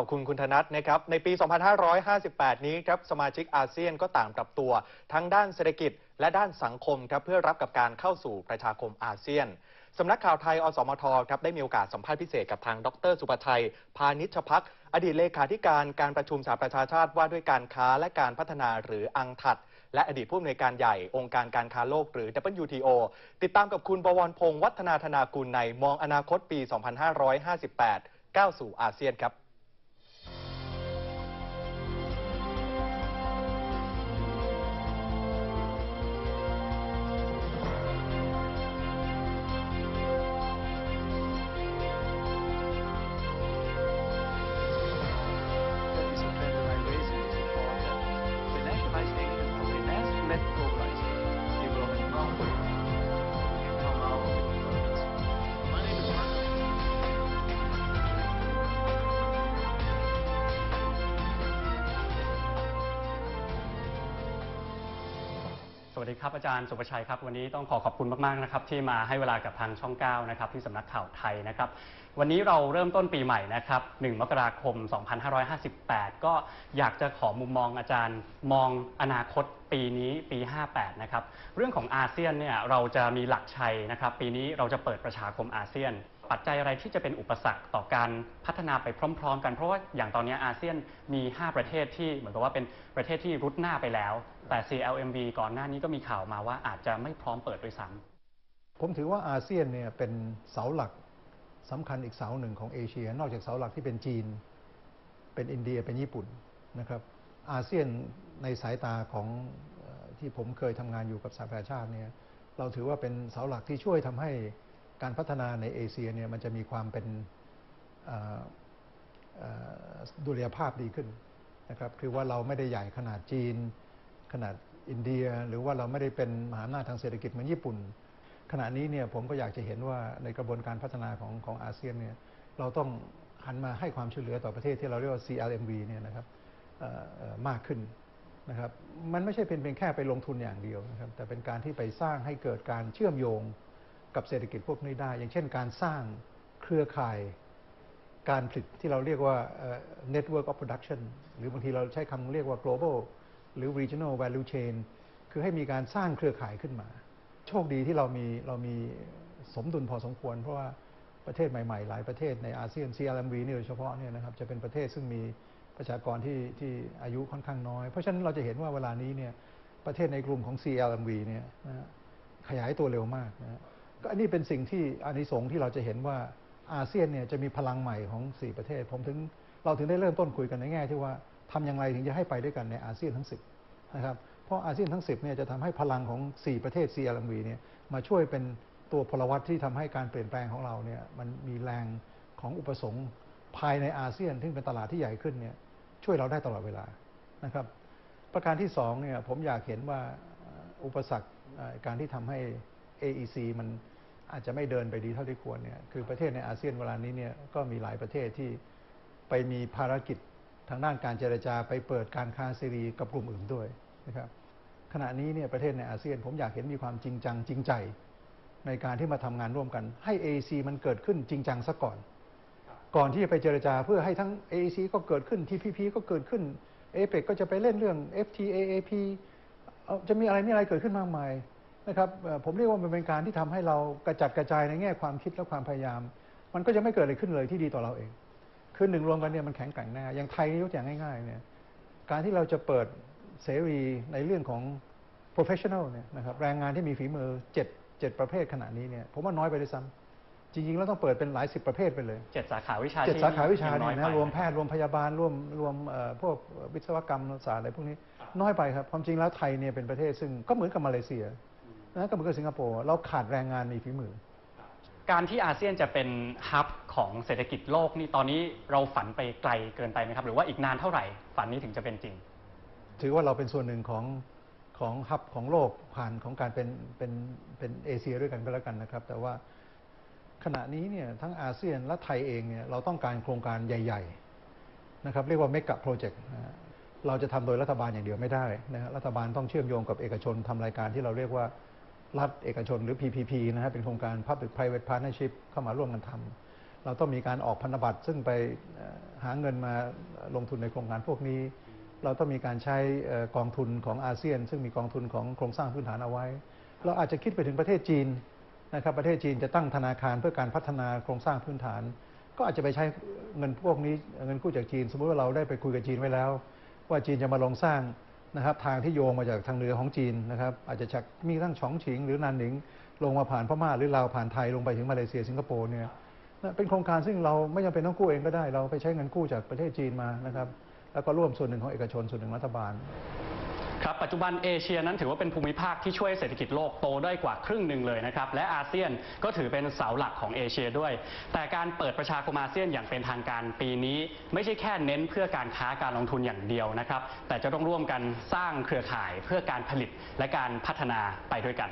ขอบคุณคุณธนัทนะครับ ในปี 2558 นี้ครับสมาชิกอาเซียนก็ต่างปรับตัว ทั้งด้านเศรษฐกิจและด้านสังคมครับเพื่อรับกับการเข้าสู่ประชาคมอาเซียนสำนักข่าวไทย อสมทครับได้มีโอกาสสัมภาษณ์พิเศษกับทางดร สุภชัย พานิชพักอดีตเลขาธิการการประชุมสหประชาชาติว่าด้วยการค้าและการพัฒนาหรืออังถัดและอดีตผู้อำนวยการใหญ่องค์การการค้าโลกหรือ WTO ติดตามกับคุณบวรพงษ์วัฒนาธนากุลในมองอนาคตปี 2558 ก้าวสู่อาเซียนครับ ดีครับอาจารย์สุประชัยครับวันนี้ต้องขอขอบคุณมากๆนะครับที่มาให้เวลากับทางช่อง 9 นะครับที่สำนักข่าวไทยนะครับวันนี้เราเริ่มต้นปีใหม่นะครับ 1 มกราคม 2558 ก็อยากจะขอมุมมองอาจารย์มองอนาคตปีนี้ปี 58 นะครับเรื่องของอาเซียนเนี่ยเราจะมีหลักชัยนะครับปีนี้เราจะเปิดประชาคมอาเซียน ปัจจัยอะไรที่จะเป็นอุปสรรคต่อการพัฒนาไปพร้อม ๆ กันเพราะว่าอย่างตอนนี้อาเซียนมี 5 ประเทศที่เหมือนกับว่าเป็นประเทศที่รุดหน้าไปแล้ว แต่ CLMV ก่อนหน้านี้ก็มีข่าวมาว่าอาจจะไม่พร้อมเปิดด้วยซ้ำผมถือว่าอาเซียนเนี่ยเป็นเสาหลักสำคัญอีกเสาหนึ่งของเอเชีย นอกจากเสาหลักที่เป็นจีน เป็นอินเดียเป็นญี่ปุ่นนะครับ อาเซียนในสายตาของที่ผมเคยทำงานอยู่กับสหประชาชาติเนี่ยเราถือว่าเป็นเสาหลักที่ช่วยทำให้ การพัฒนาในเอเชียเนี่ยมันจะมีความเป็นดุลยภาพดีขึ้นนะครับคือว่าเราไม่ได้ใหญ่ขนาดจีน ขนาดอินเดีย หรือว่าเราไม่ได้เป็นมหาอำนาจทางเศรษฐกิจเหมือนญี่ปุ่น ขณะนี้เนี่ยผมก็อยากจะเห็นว่าในกระบวนการพัฒนาของของอาเซียนเนี่ยเราต้องหันมาให้ความช่วยเหลือต่อประเทศที่เราเรียกว่า CLMV เนี่ยนะครับมากขึ้นนะครับมันไม่ใช่เป็นเพียงแค่ไปลงทุนอย่างเดียวนะครับแต่เป็นการที่ไปสร้างให้เกิดการเชื่อมโยง กับเศรษฐกิจพวกนี้ได้ อย่างเช่นการสร้างเครือข่ายการผลิตที่เราเรียกว่า network of production หรือบางทีเราใช้คำเรียกว่า global หรือ regional value chain คือให้มีการสร้างเครือข่ายขึ้นมา โชคดีที่เรามีเรามีสมดุลพอสมควร เพราะว่าประเทศใหม่ๆ หลายประเทศในอาเซียน CLMV นี่โดยเฉพาะเนี่ยนะครับจะเป็นประเทศซึ่งมีประชากรที่ที่อายุค่อนข้างน้อย เพราะฉะนั้นเราจะเห็นว่าเวลานี้เนี่ยประเทศในกลุ่มของ CLMV เนี่ยนะขยายตัวเร็วมากนะ ก็อันนี้เป็นสิ่งที่อานิสงส์ที่เราจะเห็นว่าอาเซียนเนี่ยจะมีพลังใหม่ของ 4 ประเทศ ผมถึงเราถึงได้เริ่มต้นคุยกันในแง่ที่ว่าทำอย่างไรถึงจะให้ไปด้วยกันในอาเซียนทั้ง 10นะครับเพราะอาเซียนทั้ง 10เนี่ยจะทำให้พลังของ 4 ประเทศ CLMV เนี่ยมาช่วยเป็นตัวพลวัตที่ทำให้การเปลี่ยนแปลงของเราเนี่ยมันมีแรงของอุปสงค์ภายในอาเซียนซึ่งเป็นตลาดที่ใหญ่ขึ้นเนี่ยช่วยเราได้ตลอดเวลานะครับ ประการที่สองเนี่ยผมอยากเห็นว่าอุปสรรคการที่ทำให้ AEC มันอาจจะไม่เดินไปดีเท่าที่ควรเนี่ยคือประเทศในอาเซียนเวลานี้เนี่ยก็มีหลายประเทศที่ไปมีภารกิจทางด้านการเจรจาไปเปิดการค้าเสรีกับกลุ่มอื่นด้วยนะครับขณะนี้เนี่ยประเทศในอาเซียนผมอยากเห็นมีความจริงจังจริงใจ ในการที่มาทำงานร่วมกัน ให้ AEC มันเกิดขึ้นจริงจังซะก่อน ก่อนที่จะไปเจรจาเพื่อให้ทั้ง AEC ก็เกิดขึ้น TPP ก็เกิดขึ้น APEC ก็จะไปเล่นเรื่อง FTAAP จะมีอะไรนี่อะไรเกิดขึ้นมากมาย นะครับเอ่อผมเรียกว่ามันเป็นการที่ทำให้เรากระจัดกระจายในแง่ความคิดและความพยายาม มันก็จะไม่เกิดอะไรขึ้นเลยที่ดีต่อเราเองคือหนึ่งรวมกันเนี่ยมันแข็งแกร่งแน่อย่างไทยนี่ยกตัวอย่างง่ายๆเนี่ยการที่เราจะเปิดเสรีในเรื่องของ professional เนี่ยนะครับแรงงานที่มีฝีมือเจ็ดเจ็ดประเภทขณะนี้เนี่ยผมว่าน้อยไปด้วยซ้ำจริงๆแล้วต้องเปิดเป็นหลายสิบประเภทไปเลยเจ็ดสาขาวิชาเจ็ดชีพสาขาวิชายังเนี่ยอยนะไปรวมแพทย์รวมพยาบาลรวมรวมเอ่อพวกวิศวกรรมศาสตร์อะไรพวกนี้น้อยไปครับความจริงแล้วไทยเนี่ยเป็นประเทศซึ่งก็เหมือนกับมาเลเซีย นะก็เหมือนกับสิงคโปร์เราขาดแรงงานมีฝีมือ การที่อาเซียนจะเป็นฮับของเศรษฐกิจโลกนี่ตอนนี้เราฝันไปไกลเกินไปไหมครับ หรือว่าอีกนานเท่าไหร่ฝันนี้ถึงจะเป็นจริง ถือว่าเราเป็นส่วนหนึ่งของของฮับของโลกผ่านของการเป็นเป็นเป็นเอเชียด้วยกันก็แล้วกันนะครับ แต่ว่าขณะนี้เนี่ยทั้งอาเซียนและไทยเองเนี่ยเราต้องการโครงการใหญ่ ๆนะครับ เรียกว่าเมกะโปรเจกต์เราจะทำโดยรัฐบาลอย่างเดียวไม่ได้นะฮะรัฐบาลต้องเชื่อมโยงกับเอกชนทำรายการที่เราเรียกว่า รัฐเอกชนหรือ PPP นะฮะเป็นโครงการ Public Private Partnership เข้ามาร่วมกันทำเราต้องมีการออกพันธบัตรซึ่งไปหาเงินมาลงทุนในโครงการพวกนี้ เราต้องมีการใช้กองทุนของอาเซียน ซึ่งมีกองทุนของโครงสร้างพื้นฐานเอาไว้ เราอาจจะคิดไปถึงประเทศจีนนะครับประเทศจีนจะตั้งธนาคารเพื่อการพัฒนาโครงสร้างพื้นฐาน ก็อาจจะไปใช้เงินพวกนี้เงินกู้จากจีน สมมติว่าเราได้ไปคุยกับจีนไว้แล้ว ว่าจีนจะมาลงสร้าง นะครับทางที่โยงมาจากทางเหนือของจีนนะครับอาจจะจากมีทั้งฉองฉิง หรือนานหนิง ลงมาผ่านพม่าหรือลาวผ่านไทยลงไปถึงมาเลเซียสิงคโปร์เนี่ยนะเป็นโครงการซึ่งเราไม่จำเป็นต้องกู้เองก็ได้ เราไปใช้เงินกู้จากประเทศจีนมานะครับแล้วก็ร่วมส่วนหนึ่งของเอกชนส่วนหนึ่งรัฐบาล ครับปัจจุบันเอเชียนั้นถือว่าเป็นภูมิภาคที่ช่วยเศรษฐกิจโลกโตได้กว่าครึ่งหนึ่งเลยนะครับและอาเซียนก็ถือเป็นเสาหลักของเอเชียด้วย แต่การเปิดประชาคมอาเซียนอย่างเป็นทางการปีนี้ ไม่ใช่แค่เน้นเพื่อการค้าการลงทุนอย่างเดียวนะครับแต่จะต้องร่วมกันสร้างเครือข่ายเพื่อการผลิตและการพัฒนาไปด้วยกัน